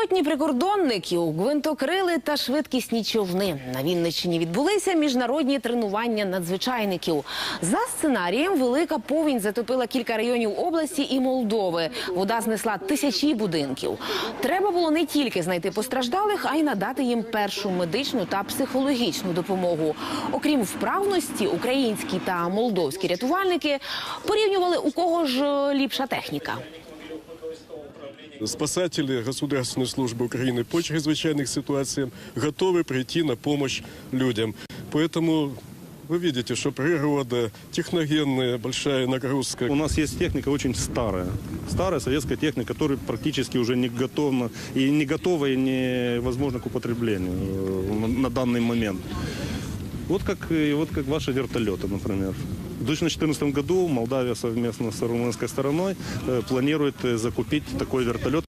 Сотні прикордонників, гвинтокрили та швидкісні човни. На Вінниччині відбулися міжнародні тренування надзвичайників. За сценарієм, велика повінь затопила кілька районів області і Молдови. Вода знесла тисячі будинків. Треба було не тільки знайти постраждалих, а й надати їм першу медичну та психологічну допомогу. Окрім вправності, українські та молдовські рятувальники порівнювали у кого ж е, ліпша техніка. Спасатели Государственной службы Украины по чрезвычайных ситуациям готовы прийти на помощь людям. Поэтому вы видите, что природа, техногенная большая нагрузка. У нас есть техника очень старая. Старая советская техника, которая практически уже не готова, и не готова и невозможна к употреблению э, на данный момент. Вот как, и вот как ваши вертолеты, например. В 2014 году Молдавия совместно с румынской стороной э, планирует э, закупить такой вертолет